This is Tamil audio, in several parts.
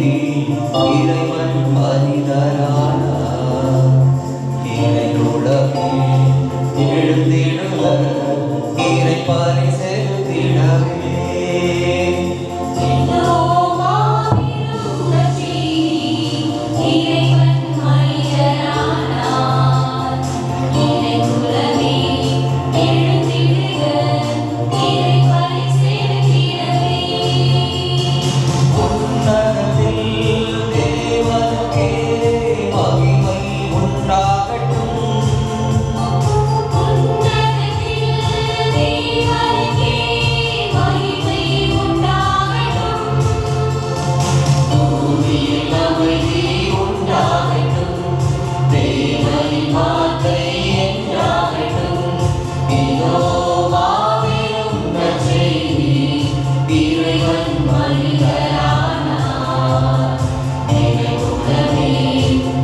இறைவன் மனிதரானார் இறை உலகில் எழுந்திடுவர். இறை землі.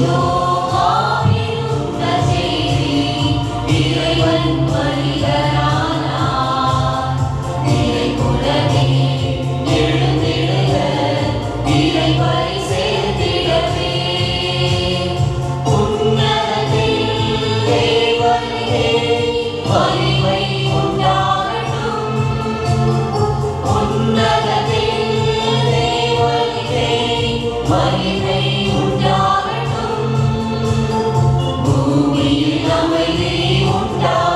Lord. Là 你，为了